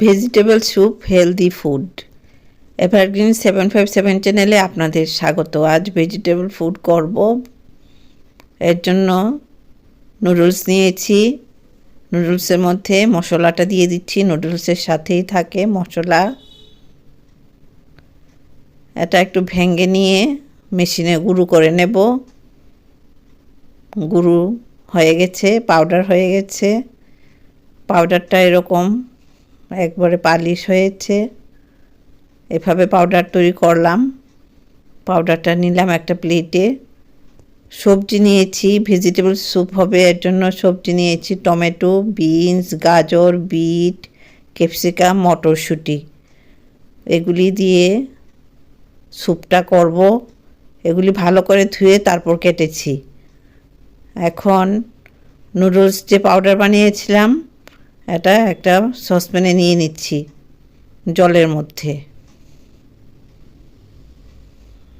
Vegetable soup healthy food evergreen seven five seven চ্যানেলে আপনাদের স্বাগত। আজ ভেজিটেবল ফুড করব। এর জন্য নুডলস নিয়েছি। নুডলসের মধ্যে মশলাটা দিয়ে দিচ্ছি। নুডলসের সাথেই থাকে মশলা। এটা একটু ভেঙে নিয়ে মেশিনে গুঁড়ো করে নেব। গুঁড়ো হয়ে গেছে পাউডার হয়ে গেছে। পাউডারটা এরকম একবারে পালিশ হয়েছে। এভাবে পাউডার তৈরি করলাম। পাউডারটা নিলাম একটা প্লেটে সবজি নিয়েছি ভেজিটেবল স্যুপ হবে, এর জন্য সবজি নিয়েছি, টমেটো বিনস গাজর, বিট ক্যাপসিকাম মটরশুঁটি। এগুলি দিয়ে স্যুপটা করব। এগুলি ভালো করে ধুয়ে তারপর কেটেছি। এখন নুডলস যে পাউডার বানিয়েছিলাম এটা একটা সসপ্যানে নিয়ে নিচ্ছি জলের মধ্যে।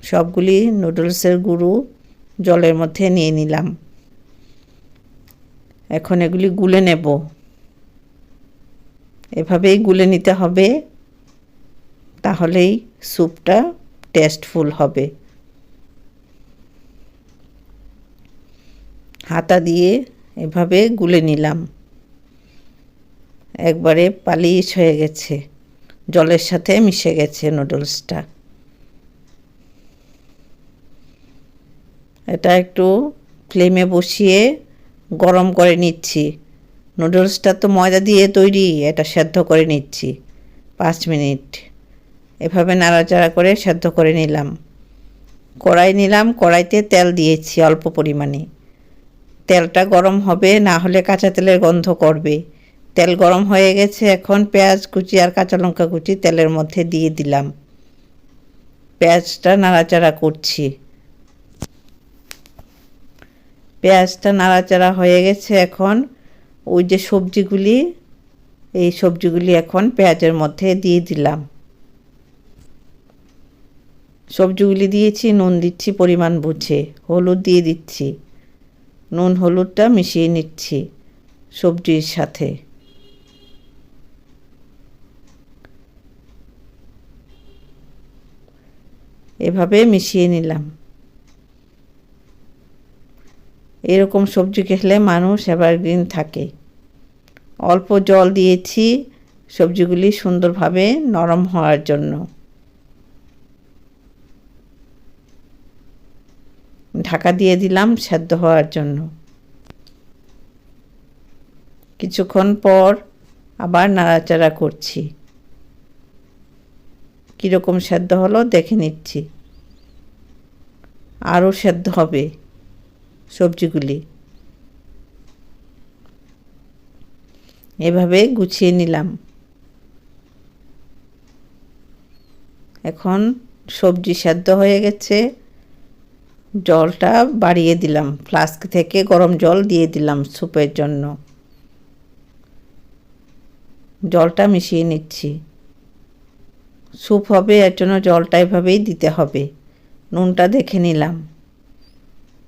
সবগুলি নুডলসের গুঁড়ো জলের মধ্যে নিয়ে নিলাম। এখন এগুলি গুলে নেব। এভাবেই গুলে নিতে হবে, তাহলেই স্যুপটা টেস্টফুল হবে। হাতা দিয়ে এভাবে গুলে নিলাম। একবারে পালিশ হয়ে গেছে। জলের সাথে মিশে গেছে নুডলসটা। এটা একটু ফ্লেমে বসিয়ে গরম করে নিচ্ছি। নুডলসটা তো ময়দা দিয়ে তৈরি, এটা সেদ্ধ করে নিচ্ছি। পাঁচ মিনিট। এভাবে নাড়াচাড়া করে সেদ্ধ করে নিলাম। কড়াই নিলাম, কড়াইতে তেল দিয়েছি অল্প পরিমাণে। তেলটা গরম হবে, না হলে কাঁচা তেলের গন্ধ করবে। তেল গরম হয়ে গেছে এখন পেঁয়াজ কুচি আর কাঁচা লঙ্কা কুচি তেলের মধ্যে দিয়ে দিলাম। পেঁয়াজটা নাড়াচাড়া করছি। পেঁয়াজটা নাড়াচাড়া হয়ে গেছে এখন ওই যে সবজিগুলি, এই সবজিগুলি এখন পেঁয়াজের মধ্যে দিয়ে দিলাম। সবজিগুলি দিয়েছি, নুন দিচ্ছি, পরিমাণ বুঝে। হলুদ দিয়ে দিচ্ছি। নুন হলুদটা মিশিয়ে নিচ্ছি সবজির সাথে। এভাবে মিশিয়ে নিলাম। এরকম সবজি খেলে মানুষ এভারগ্রিন থাকে। অল্প জল দিয়েছি সবজিগুলি সুন্দরভাবে নরম হওয়ার জন্য। ঢাকা দিয়ে দিলাম সেদ্ধ হওয়ার জন্য। কিছুক্ষণ পর আবার নাড়াচাড়া করছি। কীরকম সেদ্ধ হলো দেখে নিচ্ছি। আরও সেদ্ধ হবে সবজিগুলি। এভাবে গুছিয়ে নিলাম। এখন সবজি সেদ্ধ হয়ে গেছে। জলটা বাড়িয়ে দিলাম। ফ্লাস্ক থেকে গরম জল দিয়ে দিলাম স্যুপের জন্য। জলটা মিশিয়ে নিচ্ছি। স্যুপ হবে, এর জন্য জলটা এভাবেই দিতে হবে। নুনটা দেখে নিলাম।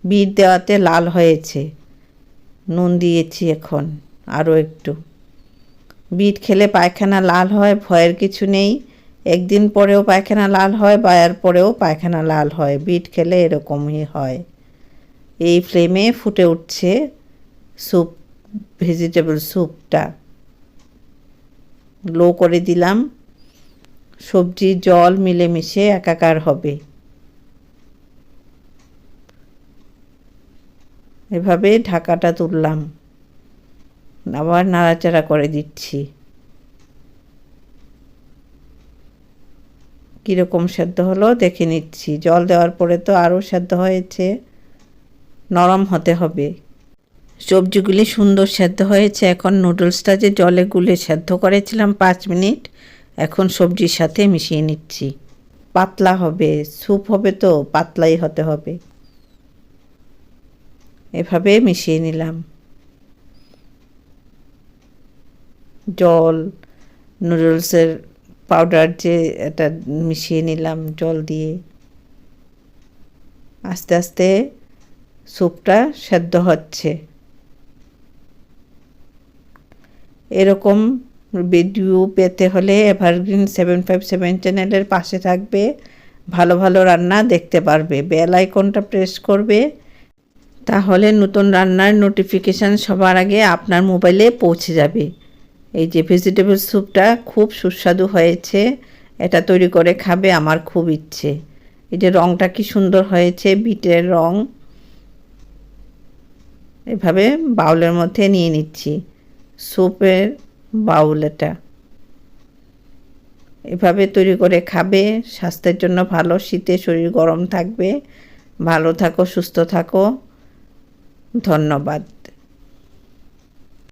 বিট দেওয়াতে লাল হয়েছে। নুন দিয়েছি এখন আরও একটু। বিট খেলে পায়খানা লাল হয়, ভয়ের কিছু নেই। একদিন পরেও পায়খানা লাল হয়, বা এর পরেও পায়খানা লাল হয়। বিট খেলে এরকমই হয়। এই ফ্লেমে ফুটে উঠছে স্যুপ ভেজিটেবল স্যুপটা লো করে দিলাম। সবজি, জল মিলেমিশে একাকার হবে। এভাবে ঢাকাটা তুললাম। আবার নাড়াচাড়া করে দিচ্ছি। কীরকম সেদ্ধ হলো দেখে নিচ্ছি। জল দেওয়ার পরে তো আরও সেদ্ধ হয়েছে। নরম হতে হবে। সবজিগুলি সুন্দর সেদ্ধ হয়েছে। এখন নুডলসটা যে জলে গুলে সেদ্ধ করেছিলাম পাঁচ মিনিট এখন সবজির সাথে মিশিয়ে নিচ্ছি। পাতলা হবে, স্যুপ হবে তো, পাতলাই হতে হবে। এভাবে মিশিয়ে নিলাম। জল, নুডলসের পাউডার যে এটা মিশিয়ে নিলাম জল দিয়ে। আস্তে আস্তে স্যুপটা সেদ্ধ হচ্ছে। এরকম ভিডিও পেতে হলে এভারগ্রিন সেভেন ফাইভ সেভেন চ্যানেলের পাশে থাকবে। ভালো ভালো রান্না দেখতে পারবে। বেল আইকনটা প্রেস করবে। তাহলে নতুন রান্নার নোটিফিকেশান সবার আগে আপনার মোবাইলে পৌঁছে যাবে। এই যে ভেজিটেবল স্যুপটা খুব সুস্বাদু হয়েছে। এটা তৈরি করে খাবে আমার খুব ইচ্ছে। এই যে রঙটা কি সুন্দর হয়েছে, বিটের রং। এভাবে বাউলের মধ্যে নিয়ে নিচ্ছি। স্যুপের বাউল এটা এভাবে তৈরি করে খাবে, স্বাস্থ্যের জন্য ভালো, শীতে শরীর গরম থাকবে, ভালো থাকো, সুস্থ থাকো। ধন্যবাদ।